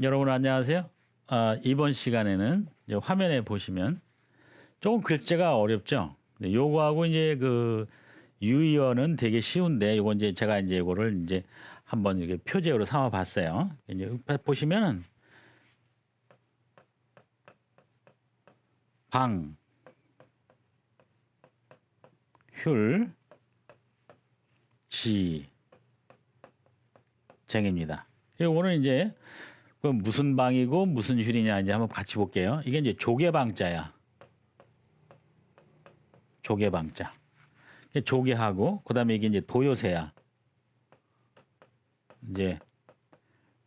여러분 안녕하세요. 아, 이번 시간에는 화면에 보시면 조금 글자가 어렵죠. 네, 요거하고 이제 그 유의어는 되게 쉬운데 요거 이제 제가 이제 이거를 이제 한번 이렇게 표제어로 삼아 봤어요. 이제 보시면은 방, 휼, 지, 쟁입니다. 요거는 이제 그 무슨 방이고 무슨 휼이냐 이제 한번 같이 볼게요. 이게 이제 조개방자야. 조개방자. 조개하고 그다음에 이게 이제 도요새야. 이제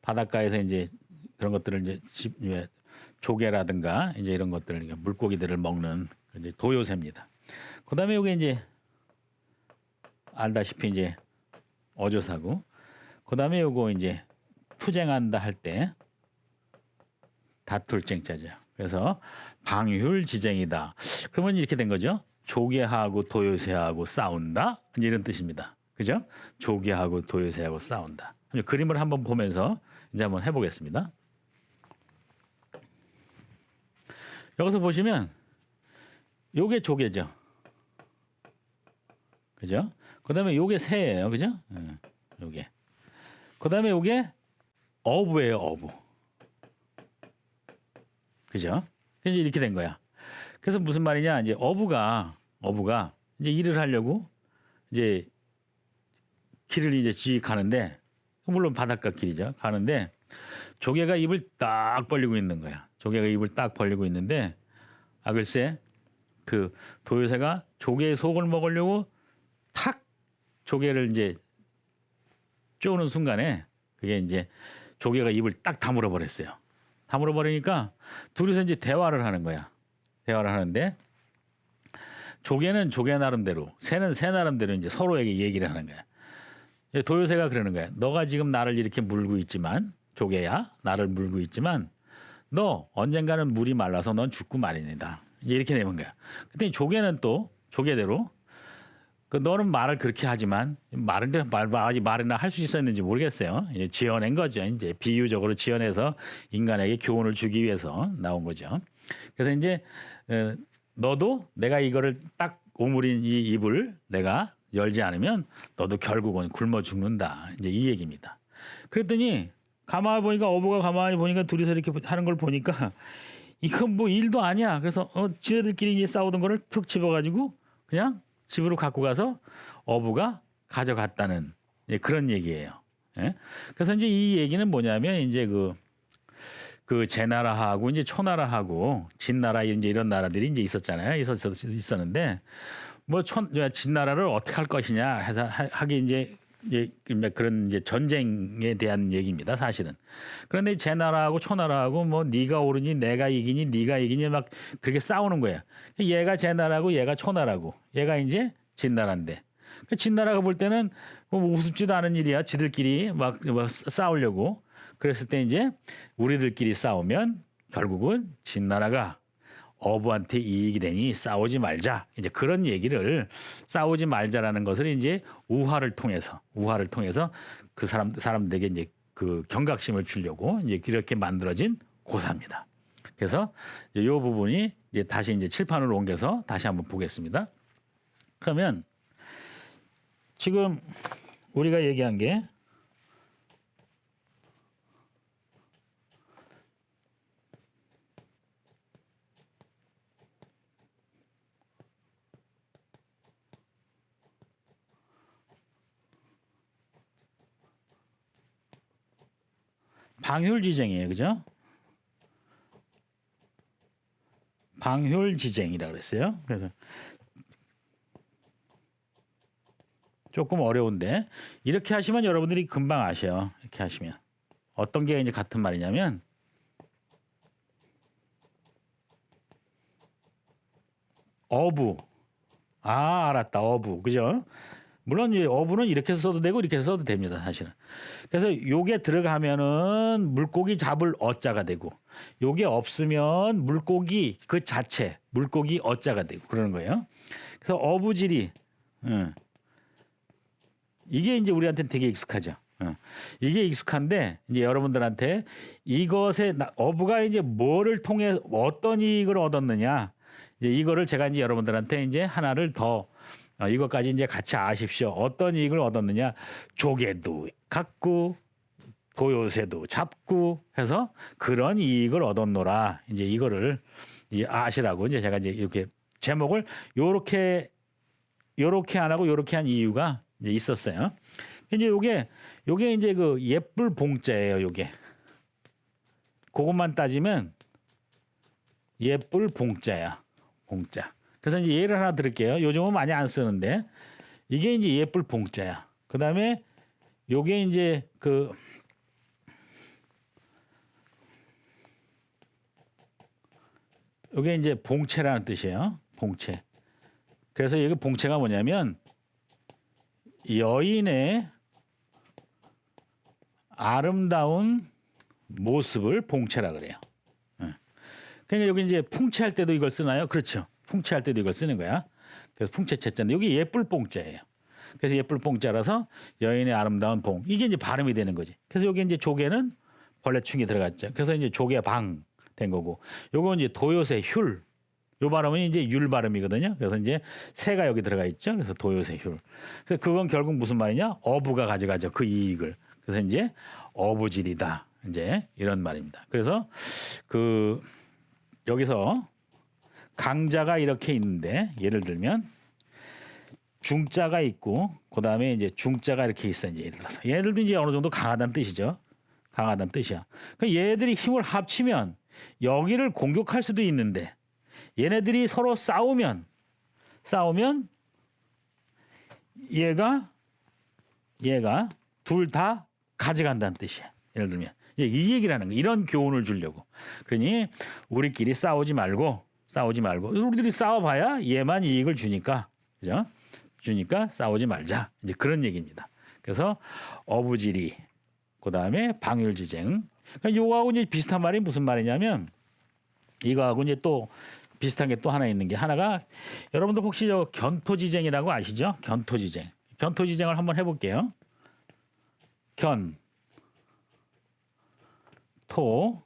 바닷가에서 이제 그런 것들을 이제 집 왜, 조개라든가 이제 이런 것들을 물고기들을 먹는 그 이제 도요새입니다. 그다음에 이게 이제 알다시피 이제 어조사고 그다음에 요거 이제 투쟁한다 할 때 다툴 쟁자죠. 그래서 방휼지쟁이다. 그러면 이렇게 된 거죠. 조개하고 도요새하고 싸운다. 이런 뜻입니다. 그죠? 조개하고 도요새하고 싸운다. 그림을 한번 보면서 이제 한번 해보겠습니다. 여기서 보시면 요게 조개죠. 그죠? 그다음에 요게 새예요. 그죠? 예, 요게. 그다음에 요게 어부예요, 어부. 그죠? 이제 이렇게 된 거야. 그래서 무슨 말이냐? 이제 어부가 어부가 이제 일을 하려고 이제 길을 이제 지 가는데 물론 바닷가 길이죠. 가는데 조개가 입을 딱 벌리고 있는 거야. 조개가 입을 딱 벌리고 있는데 아 글쎄 그 도요새가 조개의 속을 먹으려고 탁 조개를 이제 쪼는 순간에 그게 이제 조개가 입을 딱 다물어 버렸어요. 다 물어 버리니까 둘이서 이제 대화를 하는 거야. 대화를 하는데 조개는 조개 나름대로, 새는 새 나름대로 이제 서로에게 얘기를 하는 거야. 도요새가 그러는 거야. 너가 지금 나를 이렇게 물고 있지만 조개야, 나를 물고 있지만 너 언젠가는 물이 말라서 넌 죽고 말입니다. 이렇게 내는 거야. 그때 조개는 또 조개대로 그 너는 말을 그렇게 하지만 말을 말 말이나 할 수 있었는지 모르겠어요. 지어낸 거죠. 이제 비유적으로 지어내서 인간에게 교훈을 주기 위해서 나온 거죠. 그래서 이제 어, 너도 내가 이거를 딱 오물인 이 입을 내가 열지 않으면 너도 결국은 굶어 죽는다. 이제 이 얘기입니다. 그랬더니 가만히 보니까 어부가 가만히 보니까 둘이서 이렇게 하는 걸 보니까 이건 뭐 일도 아니야. 그래서 어, 지네들끼리 이제 싸우던 거를 툭 집어가지고 그냥 집으로 갖고 가서 어부가 가져갔다는 예, 그런 얘기예요. 예? 그래서 이제 이 얘기는 뭐냐면 이제 그, 그 제나라하고 이제 초나라하고 진나라 이제 이런 나라들이 이제 있었잖아요. 있었, 있었는데 뭐 천, 진나라를 어떻게 할 것이냐 해서 하- 하기 이제 예, 그런 이제 전쟁에 대한 얘기입니다, 사실은. 그런데 제 나라하고 초나라하고 뭐 네가 오르니 내가 이기니 네가 이기니 막 그렇게 싸우는 거야. 얘가 제 나라고 얘가 초나라고 얘가 이제 진나라인데 그 진나라가 볼 때는 뭐 우습지도 않은 일이야. 지들끼리 막, 막 싸우려고 그랬을 때 이제 우리들끼리 싸우면 결국은 진나라가 어부한테 이익이 되니 싸우지 말자. 이제 그런 얘기를 싸우지 말자라는 것을 이제 우화를 통해서 우화를 통해서 그 사람 사람들에게 이제 그 경각심을 주려고 이제 이렇게 만들어진 고사입니다. 그래서 이 부분이 이제 다시 이제 칠판으로 옮겨서 다시 한번 보겠습니다. 그러면 지금 우리가 얘기한 게 방휼지쟁이에요, 그죠? 방휼지쟁이라 그랬어요. 그래서 조금 어려운데 이렇게 하시면 여러분들이 금방 아셔요. 이렇게 하시면 어떤 게 이제 같은 말이냐면 어부 아 알았다 어부 그죠? 물론 이 어부는 이렇게 써도 되고 이렇게 써도 됩니다 사실은. 그래서 요게 들어가면은 물고기 잡을 어자가 되고 요게 없으면 물고기 그 자체 물고기 어자가 되고 그러는 거예요. 그래서 어부질이 응. 이게 이제 우리한테는 되게 익숙하죠. 어. 이게 익숙한데 이제 여러분들한테 이것의 나- 어부가 이제 뭐를 통해 어떤 이익을 얻었느냐 이제 이거를 제가 이제 여러분들한테 이제 하나를 더 어, 이것까지 이제 같이 아십시오. 어떤 이익을 얻었느냐 조개도 갖고 도요새도 잡고 해서 그런 이익을 얻었노라. 이제 이거를 이 아시라고 이제 제가 이제 이렇게 제목을 요렇게 요렇게 안 하고 요렇게 한 이유가 이제 있었어요. 이제 요게 요게 이제 그 예쁠 봉자예요, 요게. 그것만 따지면 예쁠 봉자야. 봉자. 그래서 이제 예를 하나 드릴게요. 요즘은 많이 안 쓰는데 이게 이제 예쁠 봉자야. 그다음에 요게 이제 그 요게 이제 봉채라는 뜻이에요. 봉채. 그래서 여기 봉채가 뭐냐면 여인의 아름다운 모습을 봉채라 그래요. 예. 그러니까 여기 이제 풍채할 때도 이걸 쓰나요? 그렇죠. 풍채할 때도 이걸 쓰는 거야. 그래서 풍채 채자인데 여기 예쁠 봉자예요. 그래서 예쁠 봉자라서 여인의 아름다운 봉 이게 이제 발음이 되는 거지. 그래서 여기 이제 조개는 벌레충이 들어갔죠. 그래서 이제 조개방 된 거고 요거 이제 도요새 휼. 요 발음은 이제 율 발음이거든요. 그래서 이제 새가 여기 들어가 있죠. 그래서 도요새 율. 그래서 그건 결국 무슨 말이냐? 어부가 가져가죠. 그 이익을. 그래서 이제 어부질이다. 이제 이런 말입니다. 그래서 그 여기서 강자가 이렇게 있는데 예를 들면 중자가 있고 그다음에 이제 중자가 이렇게 있어 이제 예를 들어서 얘들도 이제 어느 정도 강하다는 뜻이죠. 강하다는 뜻이야. 그러니까 얘들이 힘을 합치면 여기를 공격할 수도 있는데 얘네들이 서로 싸우면 싸우면 얘가 얘가 둘 다 가져간다는 뜻이야. 예를 들면 예, 이 얘기를 하는 거 이런 교훈을 주려고. 그러니 우리끼리 싸우지 말고 싸우지 말고 우리들이 싸워봐야 얘만 이익을 주니까 그죠? 주니까 싸우지 말자. 이제 그런 얘기입니다. 그래서 어부지리 그 다음에 방율지쟁. 그러니까 요거하고 이제 비슷한 말이 무슨 말이냐면 이거하고 이제 또 비슷한 게 또 하나 있는 게 하나가 여러분들 혹시 저 견토지쟁이라고 아시죠? 견토지쟁. 견토지쟁을 한번 해볼게요. 견, 토,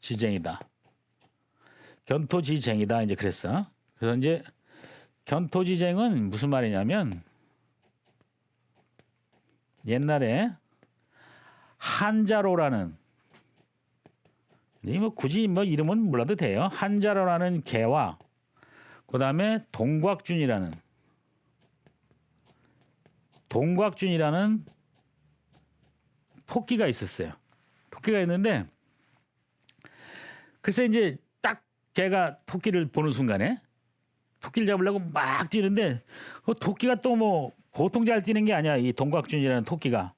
지쟁이다. 견토지쟁이다. 이제 그랬어. 그래서 이제 견토지쟁은 무슨 말이냐면 옛날에 한자로라는 이뭐 굳이 뭐 이름은 몰라도 돼요. 한자로라는 개와 그다음에 동곽준이라는 동곽준이라는 토끼가 있었어요. 토끼가 있는데 글쎄 이제 딱 개가 토끼를 보는 순간에 토끼를 잡으려고 막 뛰는데 그 토끼가 또 뭐 보통 잘 뛰는 게 아니야. 이 동곽준이라는 토끼가.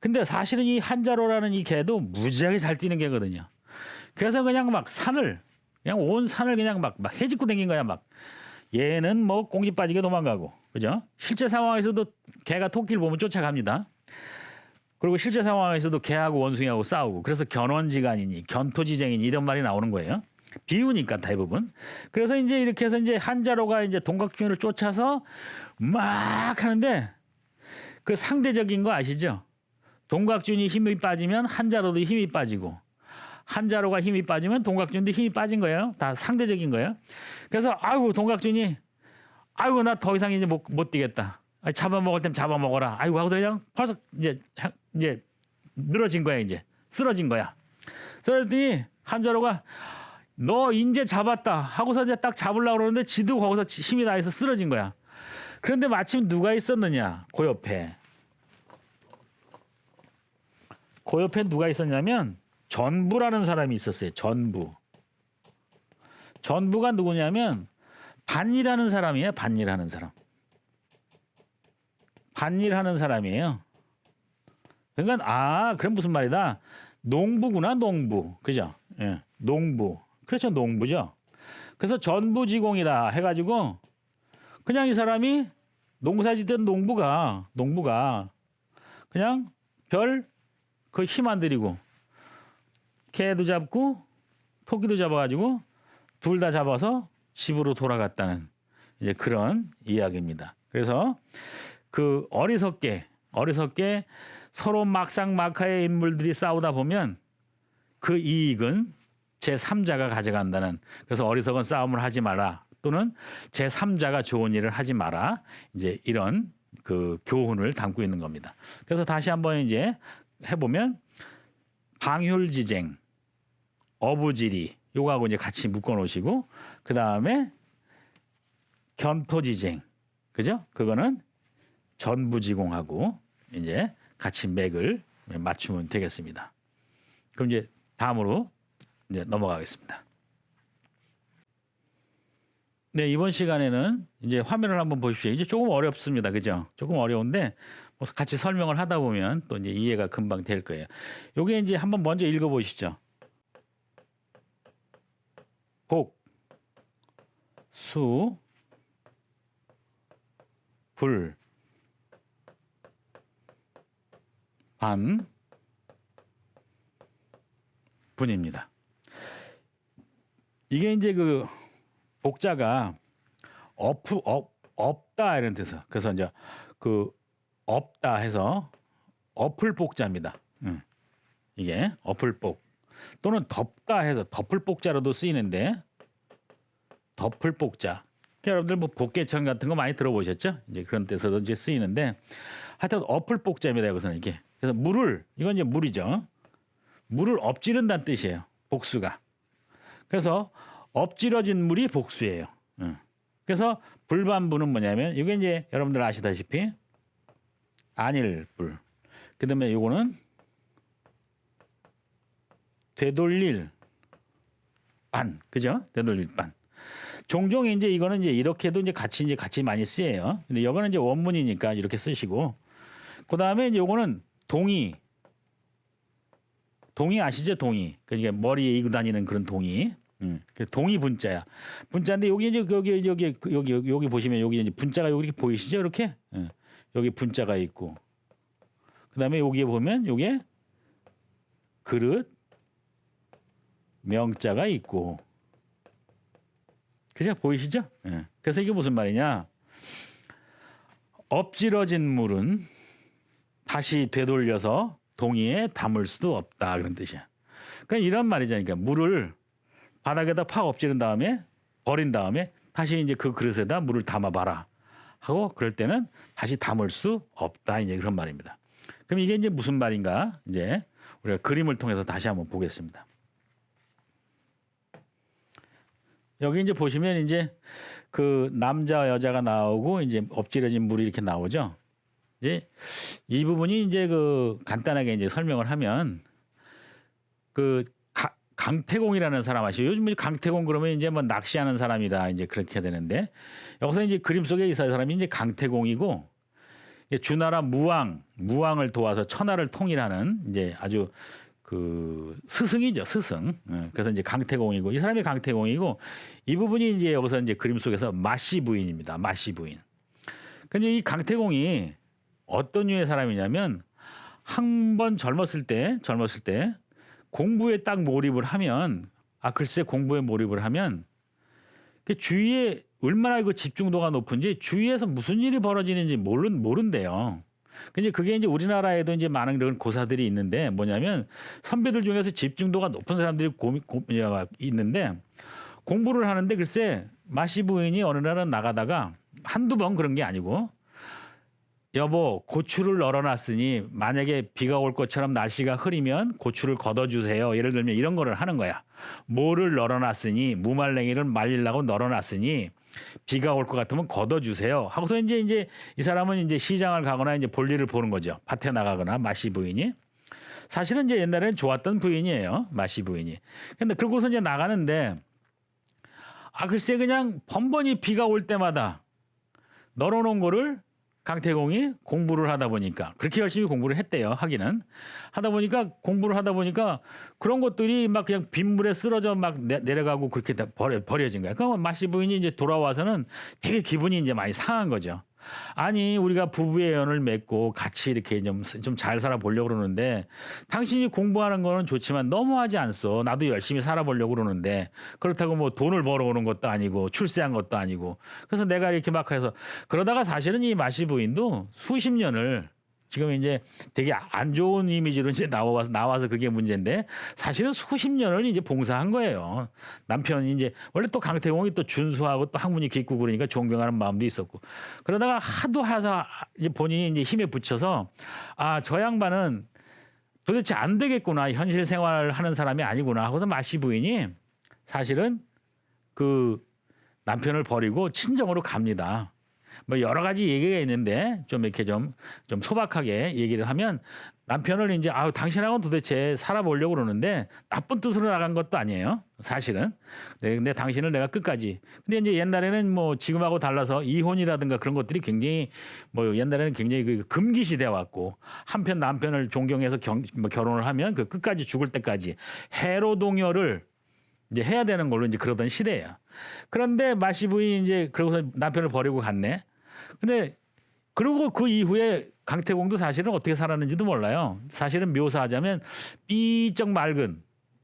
근데 사실은 이 한자로라는 이 개도 무지하게 잘 뛰는 개거든요. 그래서 그냥 막 산을 그냥 온 산을 그냥 막, 막 해집고 댕긴 거야 막. 얘는 뭐 공기 빠지게 도망가고 그죠? 실제 상황에서도 개가 토끼를 보면 쫓아갑니다. 그리고 실제 상황에서도 개하고 원숭이하고 싸우고 그래서 견원지간이니 견토지쟁이니 이런 말이 나오는 거예요. 비우니까 대부분. 그래서 이제 이렇게 해서 이제 한자로가 이제 동각준을 쫓아서 막 하는데 그 상대적인 거 아시죠? 동각준이 힘이 빠지면 한자로도 힘이 빠지고 한자로가 힘이 빠지면 동각준도 힘이 빠진 거예요. 다 상대적인 거예요. 그래서 아이고 동각준이 아이고 나 더 이상 이제 못, 못 뛰겠다. 아, 잡아먹을 땐 잡아먹어라. 아이고 하고서 그냥 벌써 이제 하- 이제 늘어진 거야 이제 쓰러진 거야. 그랬더니 한자로가 너 인제 잡았다 하고서 이제 딱 잡으려고 그러는데 지도 거기서 지- 힘이 나해서 쓰러진 거야. 그런데 마침 누가 있었느냐? 그 옆에. 그 옆에 누가 있었냐면 전부라는 사람이 있었어요. 전부. 전부가 누구냐면 반이라는 사람이에요. 반일하는 사람. 반일하는 사람이에요. 그러니까 아 그럼 무슨 말이다. 농부구나 농부 그죠? 예, 농부 그렇죠 농부죠. 그래서 전부지공이다 해가지고 그냥 이 사람이 농사 짓던 농부가 농부가 그냥 별 그 힘 안 들이고 개도 잡고 토끼도 잡아가지고 둘 다 잡아서 집으로 돌아갔다는 이제 그런 이야기입니다. 그래서 그 어리석게 어리석게 서로 막상 막하의 인물들이 싸우다 보면 그 이익은 제 3자가 가져간다는 그래서 어리석은 싸움을 하지 마라 또는 제 3자가 좋은 일을 하지 마라 이제 이런 그 교훈을 담고 있는 겁니다. 그래서 다시 한번 이제 해보면 방휼지쟁, 어부지리 요거하고 이제 같이 묶어 놓으시고 그 다음에 견토지쟁 그죠? 그거는 전부지공하고 이제 같이 맥을 맞추면 되겠습니다. 그럼 이제 다음으로 이제 넘어가겠습니다. 네, 이번 시간에는 이제 화면을 한번 보십시오. 이제 조금 어렵습니다. 그죠? 조금 어려운데 뭐 같이 설명을 하다 보면 또 이제 이해가 금방 될 거예요. 요게 이제 한번 먼저 읽어 보시죠. 복, 수, 불, 반, 분입니다. 이게 이제 그 복자가 없, 없, 없다 이런 뜻에서 그래서 이제 그 없다 해서 어플 복자입니다. 음. 이게 어플 복 또는 덮다 해서 덮을 복자로도 쓰이는데 덮을 복자. 여러분들 뭐 복개천 같은 거 많이 들어보셨죠? 이제 그런 데서도 이제 쓰이는데 하여튼 어플 복자입니다. 여기서는 이게 그래서 물을 이건 이제 물이죠. 물을 엎지른다는 뜻이에요. 복수가. 그래서 엎질러진 물이 복수예요. 응. 그래서 불반부는 뭐냐면 이게 이제 여러분들 아시다시피 안일불. 그다음에 요거는 되돌릴 반. 그죠? 되돌릴 반. 종종 이제 이거는 이제 이렇게도 이제 같이 이제 같이 많이 쓰여요. 근데 이거는 이제 원문이니까 이렇게 쓰시고 그다음에 이제 요거는 동의 동의 아시죠? 동의. 그러니까 머리에 이고 다니는 그런 동의. 음, 그 동의 분자야. 분자인데 여기 이제 여기 여기 여기 여기, 여기 보시면 여기 이제 분자가 여기 이렇게 보이시죠? 이렇게 예. 여기 분자가 있고 그다음에 여기에 보면 요게 그릇 명자가 있고 그죠? 보이시죠? 예. 그래서 이게 무슨 말이냐? 엎질러진 물은 다시 되돌려서 동이에 담을 수도 없다 그런 뜻이야. 그러니까 이런 말이죠. 그러니까 물을 바닥에다 팍 엎지른 다음에 버린 다음에 다시 이제 그 그릇에다 물을 담아봐라 하고 그럴 때는 다시 담을 수 없다 이제 그런 말입니다. 그럼 이게 이제 무슨 말인가 이제 우리가 그림을 통해서 다시 한번 보겠습니다. 여기 이제 보시면 이제 그 남자 여자가 나오고 이제 엎질러진 물이 이렇게 나오죠. 이제 이 부분이 이제 그 간단하게 이제 설명을 하면 그 가, 강태공이라는 사람 아시죠? 요즘 강태공 그러면 이제 뭐 낚시하는 사람이다 이제 그렇게 되는데 여기서 이제 그림 속에 이 사람이 이제 강태공이고 주나라 무왕 무왕을 도와서 천하를 통일하는 이제 아주 그 스승이죠 스승. 예, 그래서 이제 강태공이고 이 사람이 강태공이고 이 부분이 이제 여기서 이제 그림 속에서 마씨 부인입니다. 마씨 부인. 근데 이 강태공이 어떤 류의 사람이냐면 한 번 젊었을 때 젊었을 때 공부에 딱 몰입을 하면 아 글쎄 공부에 몰입을 하면 그 주위에 얼마나 그 집중도가 높은지 주위에서 무슨 일이 벌어지는지 모른 모른대요. 근데 그게 이제 우리나라에도 이제 많은 그런 고사들이 있는데 뭐냐면 선배들 중에서 집중도가 높은 사람들이 고미, 고, 있는데 공부를 하는데 글쎄 마시 부인이 어느 날은 나가다가 한두 번 그런 게 아니고 여보 고추를 널어놨으니 만약에 비가 올 것처럼 날씨가 흐리면 고추를 걷어주세요. 예를 들면 이런 거를 하는 거야. 뭐를 널어놨으니 무말랭이를 말리려고 널어놨으니 비가 올 것 같으면 걷어주세요. 하고서 이제 이제 이 사람은 이제 시장을 가거나 이제 볼일을 보는 거죠. 밭에 나가거나 마시 부인이. 사실은 이제 옛날에는 좋았던 부인이에요. 마시 부인이. 근데 그러고서 이제 나가는데 아 글쎄 그냥 번번이 비가 올 때마다 널어놓은 거를 강태공이 공부를 하다 보니까 그렇게 열심히 공부를 했대요. 하기는 하다 보니까 공부를 하다 보니까 그런 것들이 막 그냥 빗물에 쓰러져 막 내, 내려가고 그렇게 다 버려, 버려진 거야. 그러면 마시 부인이 이제 돌아와서는 되게 기분이 이제 많이 상한 거죠. 아니 우리가 부부의 연을 맺고 같이 이렇게 좀좀잘 살아보려고 그러는데 당신이 공부하는 거는 좋지만 너무하지 않소. 나도 열심히 살아보려고 그러는데 그렇다고 뭐 돈을 벌어오는 것도 아니고 출세한 것도 아니고 그래서 내가 이렇게 막 해서 그러다가 사실은 이 마시 부인도 수십 년을 지금 이제 되게 안 좋은 이미지로 이제 나와서 나와서 그게 문제인데 사실은 수십 년을 이제 봉사한 거예요. 남편이 이제 원래 또 강태공이 또 준수하고 또 학문이 깊고 그러니까 존경하는 마음도 있었고 그러다가 하도 하서 이제 본인이 이제 힘에 붙여서 아 저 양반은 도대체 안 되겠구나 현실 생활을 하는 사람이 아니구나 하고서 마씨 부인이 사실은 그 남편을 버리고 친정으로 갑니다. 뭐 여러 가지 얘기가 있는데 좀 이렇게 좀 좀 소박하게 얘기를 하면 남편을 이제 아우 당신하고는 도대체 살아보려고 그러는데 나쁜 뜻으로 나간 것도 아니에요. 사실은. 네, 근데 당신을 내가 끝까지. 근데 이제 옛날에는 뭐 지금하고 달라서 이혼이라든가 그런 것들이 굉장히 뭐 옛날에는 굉장히 그 금기 시대 왔고 한편 남편을 존경해서 경, 뭐 결혼을 하면 그 끝까지 죽을 때까지 해로 동요를 이제 해야 되는 걸로 이제 그러던 시대예요. 그런데 마시 부인이 이제 그러고서 남편을 버리고 갔네. 근데 그리고 그 이후에 강태공도 사실은 어떻게 살았는지도 몰라요. 사실은 묘사하자면 삐쩍 맑은,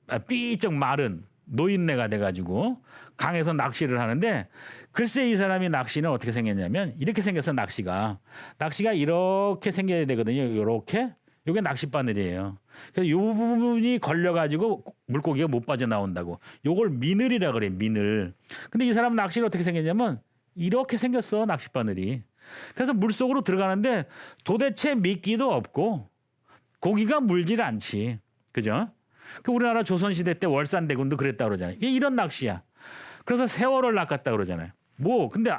아, 삐쩍 마른 노인네가 돼가지고 강에서 낚시를 하는데 글쎄 이 사람이 낚시는 어떻게 생겼냐면 이렇게 생겼어 낚시가 낚시가 이렇게 생겨야 되거든요. 이렇게 이게 낚싯바늘이에요. 그래서 이 부분이 걸려가지고 물고기가 못 빠져나온다고. 요걸 미늘이라 그래, 미늘. 근데 이 사람 낚시를 어떻게 생겼냐면 이렇게 생겼어, 낚싯바늘이. 그래서 물 속으로 들어가는데 도대체 미끼도 없고 고기가 물질 않지. 그죠? 그 우리나라 조선시대 때 월산대군도 그랬다 그러잖아요. 이게 이런 낚시야. 그래서 세월을 낚았다 그러잖아요. 뭐, 근데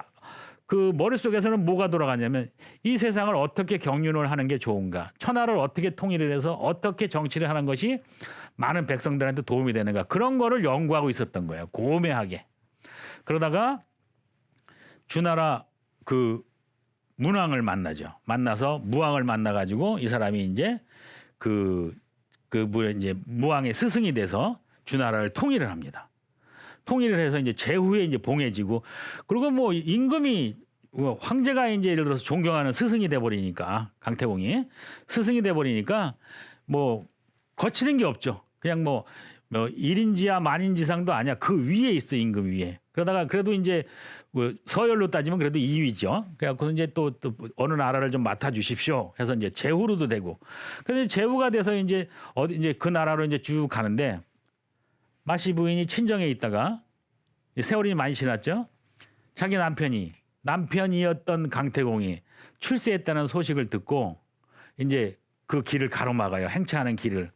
그 머릿속에서는 뭐가 돌아가냐면 이 세상을 어떻게 경륜을 하는 게 좋은가? 천하를 어떻게 통일을 해서 어떻게 정치를 하는 것이 많은 백성들한테 도움이 되는가? 그런 거를 연구하고 있었던 거예요 고매하게. 그러다가 주나라 그 문왕을 만나죠. 만나서 무왕을 만나 가지고 이 사람이 이제 그그뭐 이제 무왕의 스승이 돼서 주나라를 통일을 합니다. 통일을 해서 이제 제후에 이제 봉해지고 그리고 뭐 임금이 뭐 황제가 이제 예를 들어서 존경하는 스승이 돼 버리니까 강태공이 스승이 돼 버리니까 뭐 거치는 게 없죠. 그냥 뭐, 뭐 1인지야 만인지상도 아니야. 그 위에 있어 임금 위에. 그러다가 그래도 이제 뭐 서열로 따지면 그래도 2위죠. 그래갖고 이제 또, 또 어느 나라를 좀 맡아 주십시오. 해서 이제 제후로도 되고. 그래서 제후가 돼서 이제 어디 이제 그 나라로 이제 쭉 가는데 마시 부인이 친정에 있다가 세월이 많이 지났죠. 자기 남편이 남편이었던 강태공이 출세했다는 소식을 듣고 이제 그 길을 가로막아요. 행차하는 길을.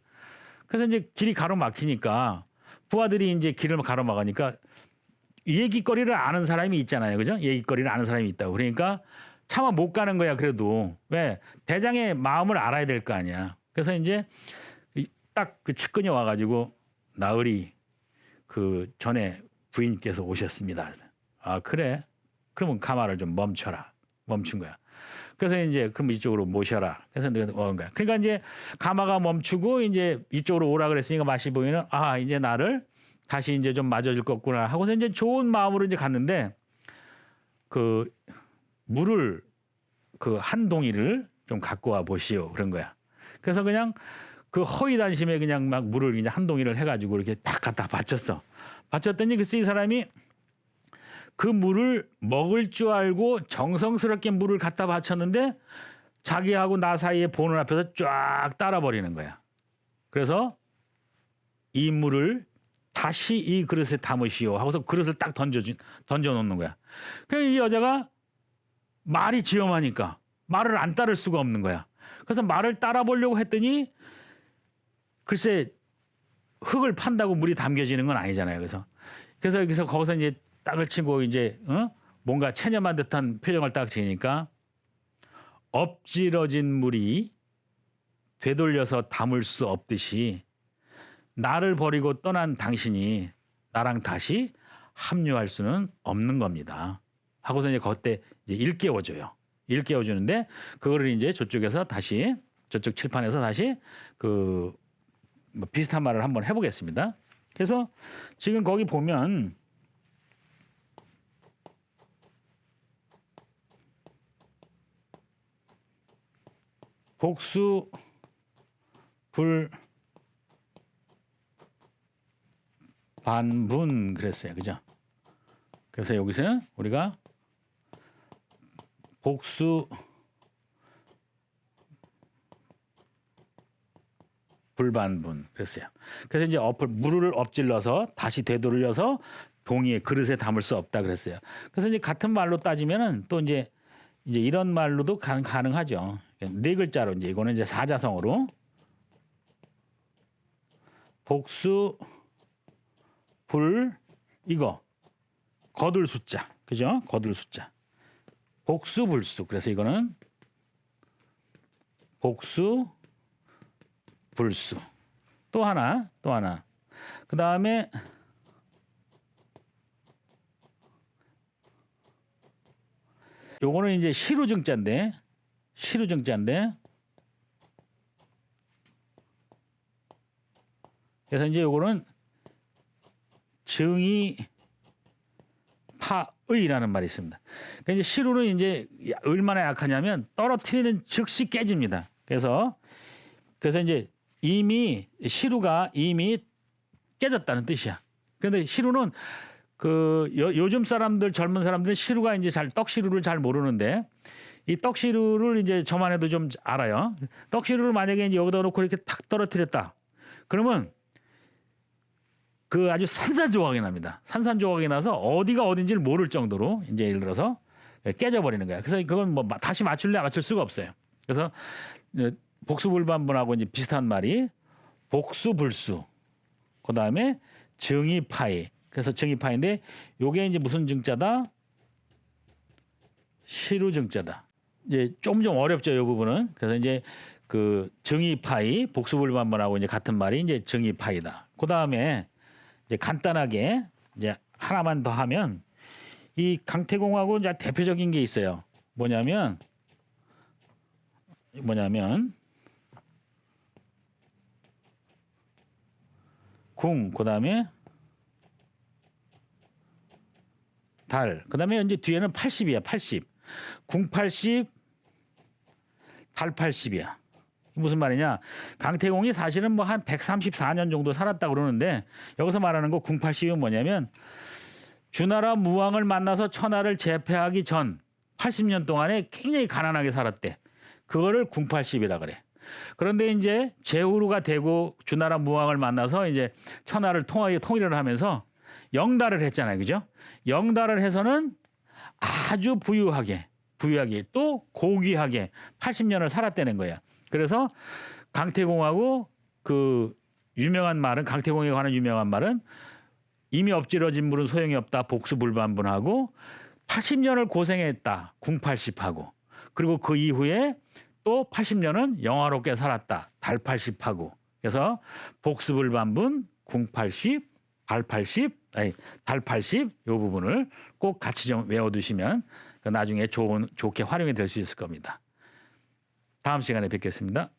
그래서 이제 길이 가로막히니까 부하들이 이제 길을 가로막으니까 얘기거리를 아는 사람이 있잖아요. 그죠? 얘기거리를 아는 사람이 있다고. 그러니까 차마 못 가는 거야. 그래도 왜 대장의 마음을 알아야 될 거 아니야. 그래서 이제 딱 그 측근이 와가지고 나으리 그 전에 부인께서 오셨습니다. 아 그래? 그러면 가마를 좀 멈춰라. 멈춘 거야. 그래서 이제 그럼 이쪽으로 모셔라. 그래서 내가 온 거야. 그러니까 이제 가마가 멈추고 이제 이쪽으로 오라 그랬으니까 마시 보이는 아 이제 나를 다시 이제 좀 맞아줄 거구나 하고서 이제 좋은 마음으로 이제 갔는데 그 물을 그 한 동이를 좀 갖고 와 보시오 그런 거야. 그래서 그냥 그 허위 단심에 그냥 막 물을 이제 한 동이를 해가지고 이렇게 딱 갖다 바쳤어. 바쳤더니 글쎄 이 사람이 그 물을 먹을 줄 알고 정성스럽게 물을 갖다 바쳤는데 자기하고 나 사이에 보는 앞에서 쫙 따라 버리는 거야. 그래서 이 물을 다시 이 그릇에 담으시오 하고서 그릇을 딱 던져준 던져 놓는 거야. 그이 여자가 말이 지엄하니까 말을 안 따를 수가 없는 거야. 그래서 말을 따라 보려고 했더니 글쎄 흙을 판다고 물이 담겨지는 건 아니잖아요. 그래서 그래서 여기서 거기서 이제 딱을 치고 이제 어? 뭔가 체념한 듯한 표정을 딱 지으니까 엎질러진 물이 되돌려서 담을 수 없듯이 나를 버리고 떠난 당신이 나랑 다시 합류할 수는 없는 겁니다. 하고서 이제 그때 이제 일깨워줘요. 일깨워주는데 그거를 이제 저쪽에서 다시 저쪽 칠판에서 다시 그 뭐 비슷한 말을 한번 해보겠습니다. 그래서 지금 거기 보면 복수 불 반분 그랬어요. 그죠? 그래서 여기서 우리가 복수 불반분 그랬어요. 그래서 이제 엎을 물을 엎질러서 다시 되돌려서 동이에 그릇에 담을 수 없다 그랬어요. 그래서 이제 같은 말로 따지면은 또 이제 이제 이런 말로도 가, 가능하죠. 네 글자로 이제 이거는 이제 사자성어로 복수 불 이거 거둘 숫자 그죠? 거둘 숫자 복수 불수 그래서 이거는 복수 불수 또 하나 또 하나 그 다음에 요거는 이제 시루증자인데 시루증자인데 그래서 이제 요거는 증이 파의라는 말이 있습니다. 그러니까 이제 시루는 이제 얼마나 약하냐면 떨어뜨리는 즉시 깨집니다. 그래서 그래서 이제 이미 시루가 이미 깨졌다는 뜻이야. 그런데 시루는 그 요, 요즘 사람들 젊은 사람들은 시루가 이제 잘 떡시루를 잘 모르는데 이 떡시루를 이제 저만 해도 좀 알아요. 떡시루를 만약에 이제 여기다 놓고 이렇게 탁 떨어뜨렸다. 그러면 그 아주 산산조각이 납니다. 산산조각이 나서 어디가 어딘지를 모를 정도로 이제 예를 들어서 깨져 버리는 거야. 그래서 그건 뭐 다시 맞출래 맞출 수가 없어요. 그래서 복수불반분하고 이제 비슷한 말이 복수불수. 그 다음에 증이파이. 그래서 증이파인데 요게 이제 무슨 증자다? 시루 증자다. 이제 좀 좀 어렵죠, 이 부분은. 그래서 이제 그 증이파이, 복수불반분하고 이제 같은 말이 이제 증이파이다. 그 다음에 이제 간단하게 이제 하나만 더 하면 이 강태공하고 이제 대표적인 게 있어요. 뭐냐면 뭐냐면 궁 그 다음에 달. 그 다음에 이제 뒤에는 80이야 80 궁 80, 달 80이야. 무슨 말이냐? 강태공이 사실은 뭐 한 134년 정도 살았다 그러는데 여기서 말하는 거 궁 80이 뭐냐면 주나라 무왕을 만나서 천하를 제패하기 전 80년 동안에 굉장히 가난하게 살았대. 그거를 궁 80이라 그래 그런데 이제 제후루가 되고 주나라 무왕을 만나서 이제 천하를 통하게 통일을 하면서 영달을 했잖아요. 그죠? 영달을 해서는 아주 부유하게 부유하게 또 고귀하게 80년을 살았다는 거야. 그래서 강태공하고 그 유명한 말은 강태공에 관한 유명한 말은 이미 엎질러진 물은 소용이 없다. 복수불반분하고 80년을 고생했다. 궁 80하고 그리고 그 이후에 또 80년은 영화롭게 살았다. 달 80하고. 그래서 복습을 반분, 궁 80, 발 80, 아니 달 80, 요 부분을 꼭 같이 좀 외워두시면 나중에 좋은 좋게 활용이 될 수 있을 겁니다. 다음 시간에 뵙겠습니다.